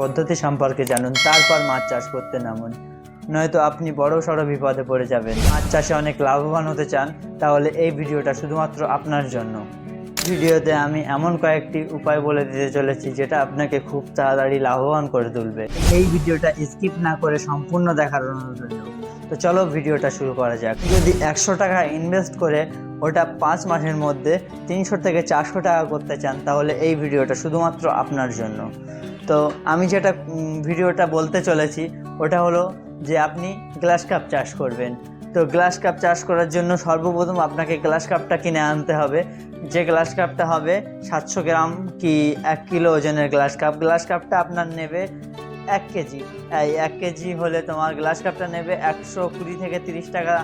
পদ্ধতি সম্পর্কে জানুন, তারপর মাছ চাষ করতে নামুন। নয়তো আপনি বড় সড়ো বিপদে পড়ে যাবেন। মাছ চাষে অনেক লাভবান হতে চান, তাহলে এই ভিডিওটা শুধুমাত্র আপনার জন্য। ভিডিওতে আমি এমন কয়েকটি উপায় বলে দিতে চলেছি, যেটা আপনাকে খুব তাড়াতাড়ি লাভবান করে তুলবে। এই ভিডিওটা স্কিপ না করে সম্পূর্ণ দেখার অনুরোধ তো চলো ভিডিওটা শুরু করা যাক। যদি একশো টাকা ইনভেস্ট করে ওটা পাঁচ মাসের মধ্যে তিনশো থেকে চারশো টাকা করতে চান, তাহলে এই ভিডিওটা শুধুমাত্র আপনার জন্য। তো আমি যেটা ভিডিওটা বলতে চলেছি, ওটা হলো যে আপনি গ্লাস কাপ চাষ করবেন। তো গ্লাস কাপ চাষ করার জন্য সর্বপ্রথম আপনাকে গ্লাস কাপটা কিনে আনতে হবে। যে গ্লাস কাপটা হবে সাতশো গ্রাম কি এক কিলো ওজনের গ্লাস কাপ? গ্লাস কাপটা আপনার নেবে এক কেজি। এই এক কেজি হলে তোমার গ্লাস কাপটা নেবে একশো কুড়ি থেকে তিরিশ টাকা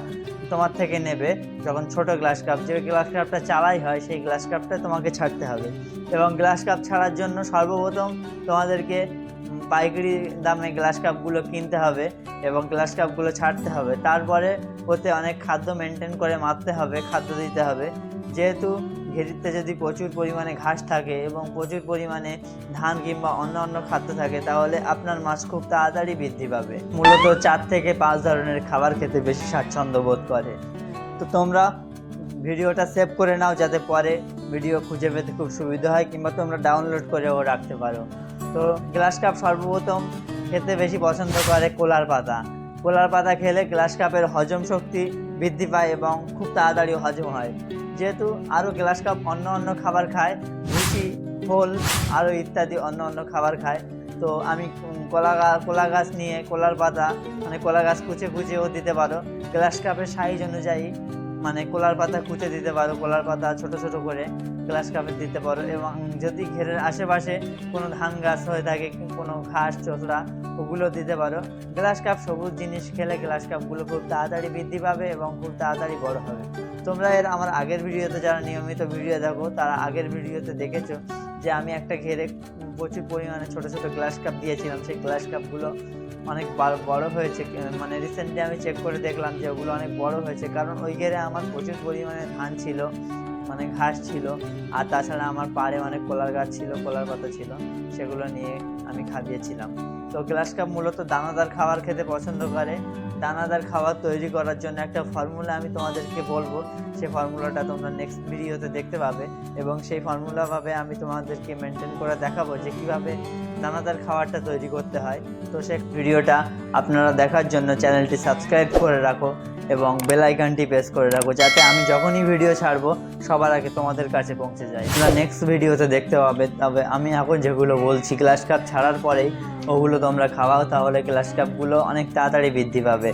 তোমার থেকে নেবে। যখন ছোট গ্লাস কাপ, যে গ্লাস কাপটা চালাই হয়, সেই গ্লাস কাপটা তোমাকে ছাড়তে হবে। এবং গ্লাস কাপ ছাড়ার জন্য সর্বপ্রথম তোমাদেরকে পাইকারি দামে গ্লাস কাপগুলো কিনতে হবে এবং গ্লাস কাপগুলো ছাড়তে হবে। তারপরে ওতে অনেক খাদ্য মেনটেন করে মারতে হবে, খাদ্য দিতে হবে। যেহেতু ঘেরিতে যদি প্রচুর পরিমাণে ঘাস থাকে এবং প্রচুর পরিমাণে ধান কিংবা অন্য অন্য খাদ্য থাকে, তাহলে আপনার মাছ খুব তাড়াতাড়ি বৃদ্ধি পাবে। মূলত চার থেকে পাঁচ ধরনের খাবার খেতে বেশি স্বাচ্ছন্দ্য বোধ করে। তো তোমরা ভিডিওটা সেভ করে নাও যাতে পরে ভিডিও খুঁজে পেতে খুব সুবিধা হয় কিংবা তোমরা ডাউনলোড করেও রাখতে পারো। তো গ্লাস কাপ সর্বপ্রথম খেতে বেশি পছন্দ করে কোলার পাতা। কোলার পাতা খেলে গ্লাস কাপের হজম শক্তি বৃদ্ধি পায় এবং খুব তাড়াতাড়ি হজম হয়। যেহেতু আরও গ্লাস কাপ অন্য অন্য খাবার খায় রুটি ফল আরও ইত্যাদি অন্য অন্য খাবার খায়, তো আমি কলা কলা গাছ নিয়ে কলার পাতা মানে কলা গাছ কুচে কুচেও দিতে পারো। গ্লাস কাপের সাইজ অনুযায়ী মানে কলার পাতা কুচে দিতে পারো, কলার পাতা ছোট ছোট করে গ্লাস কাপে দিতে পারো এবং যদি ঘেরের আশেপাশে কোনো ধান গাছ হয়ে থাকে, কোনো ঘাস, চোতরা, ওগুলো দিতে পারো। গ্লাস কাপ সবুজ জিনিস খেলে গ্লাস কাপগুলো খুব তাড়াতাড়ি বৃদ্ধি পাবে এবং খুব তাড়াতাড়ি বড় হবে। তোমরা এর আমার আগের ভিডিওতে যারা নিয়মিত ভিডিও দেখো, তারা আগের ভিডিওতে দেখেছ যে আমি একটা ঘেরে প্রচুর পরিমাণে ছোট ছোট গ্লাস কাপ দিয়েছিলাম। সেই গ্লাস কাপগুলো অনেক বড়- হয়েছে মানে রিসেন্টলি আমি চেক করে দেখলাম যে ওগুলো অনেক বড় হয়েছে। কারণ ওই ঘেরে আমার প্রচুর পরিমাণে ধান ছিল মানে ঘাস ছিল, আর তাছাড়া আমার পাড়ে অনেক কলার গাছ ছিল, কলার পাতা ছিল, সেগুলো নিয়ে আমি খাবিয়েছিলাম। তো গ্লাস কাপ মূলত দানাদার খাবার খেতে পছন্দ করে। দানাদার খাবার তৈরি করার জন্য একটা ফর্মুলা আমি তোমাদেরকে বলব। সেই ফর্মুলাটা তোমরা নেক্সট ভিডিওতে দেখতে পাবে এবং সেই ফর্মুলাভাবে আমি তোমাদেরকে মেনটেন করে দেখাবো যে কীভাবে দানাদার খাবারটা তৈরি করতে হয়। তো সেই ভিডিওটা আপনারা দেখার জন্য চ্যানেলটি সাবস্ক্রাইব করে রাখো। এবং বেলাইকানটি প্রেস করে রাখো, যাতে আমি যখনই ভিডিও ছাড়বো, সবার আগে তোমাদের কাছে পৌঁছে যায়। তোমরা নেক্সট ভিডিওতে দেখতে পাবে, তবে আমি এখন যেগুলো বলছি ক্লাস কাপ ছাড়ার পরেই ওগুলো তোমরা খাওয়াও, তাহলে ক্লাস কাপগুলো অনেক তাড়াতাড়ি বৃদ্ধি পাবে।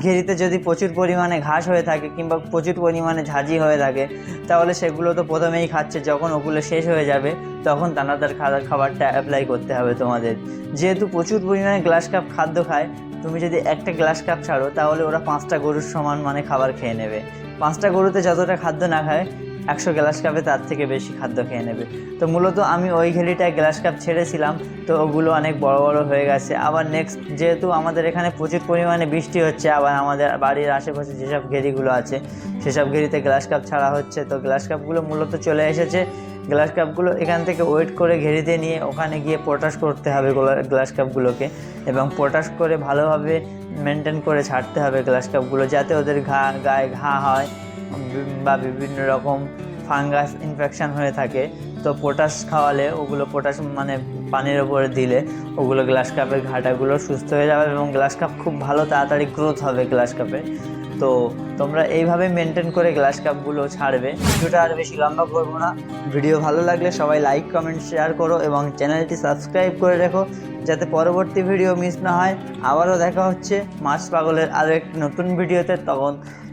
ঘেরিতে যদি প্রচুর পরিমাণে ঘাস হয়ে থাকে কিংবা প্রচুর পরিমাণে ঝাঁঝি হয়ে থাকে, তাহলে সেগুলো তো প্রথমেই খাচ্ছে। যখন ওগুলো শেষ হয়ে যাবে, তখন দানাদার খাবার খাবারটা অ্যাপ্লাই করতে হবে তোমাদের। যেহেতু প্রচুর পরিমাণে গ্লাস কাপ খাদ্য খায়, তুমি যদি একটা গ্লাস কাপ ছাড়ো, তাহলে ওরা পাঁচটা গরুর সমান মানে খাবার খেয়ে নেবে। পাঁচটা গরুতে যতটা খাদ্য না খায় একশো গ্লাস কাপে তার থেকে বেশি খাদ্য খেয়ে নেবে। তো মূলত আমি ওই ঘেরিটায় গ্লাস কাপ ছেড়েছিলাম, তো ওগুলো অনেক বড় বড় হয়ে গেছে। আবার নেক্সট যেহেতু আমাদের এখানে প্রচুর পরিমাণে বৃষ্টি হচ্ছে, আবার আমাদের বাড়ির আশেপাশে যেসব ঘেরিগুলো আছে, সেসব ঘেরিতে গ্লাস কাপ ছাড়া হচ্ছে। তো গ্লাস কাপগুলো মূলত চলে এসেছে। গ্লাস কাপগুলো এখান থেকে ওয়েট করে ঘেরিতে নিয়ে ওখানে গিয়ে পটাশ করতে হবে গ্লাস কাপগুলোকে এবং পটাশ করে ভালোভাবে মেনটেন করে ছাড়তে হবে গ্লাস কাপগুলো, যাতে ওদের ঘা, গায়ে ঘা হয়। বা বিভিন্ন রকম ফাঙ্গাস ইনফেকশান হয়ে থাকে, তো পটাশ খাওয়ালে ওগুলো পটাশ মানে পানির ওপরে দিলে ওগুলো গ্লাস কাপের ঘাটাগুলো সুস্থ হয়ে যাবে এবং গ্লাস কাপ খুব ভালো তাড়াতাড়ি গ্রোথ হবে গ্লাস কাপে তো তোমরা এইভাবে মেনটেন করে গ্লাস কাপগুলো ছাড়বে। ভিডিওটা আর বেশি লম্বা করব না। ভিডিও ভালো লাগলে সবাই লাইক কমেন্ট শেয়ার করো এবং চ্যানেলটি সাবস্ক্রাইব করে রেখো যাতে পরবর্তী ভিডিও মিস না হয়। আবারও দেখা হচ্ছে মাছ পাগলের আরও একটি নতুন ভিডিওতে। তখন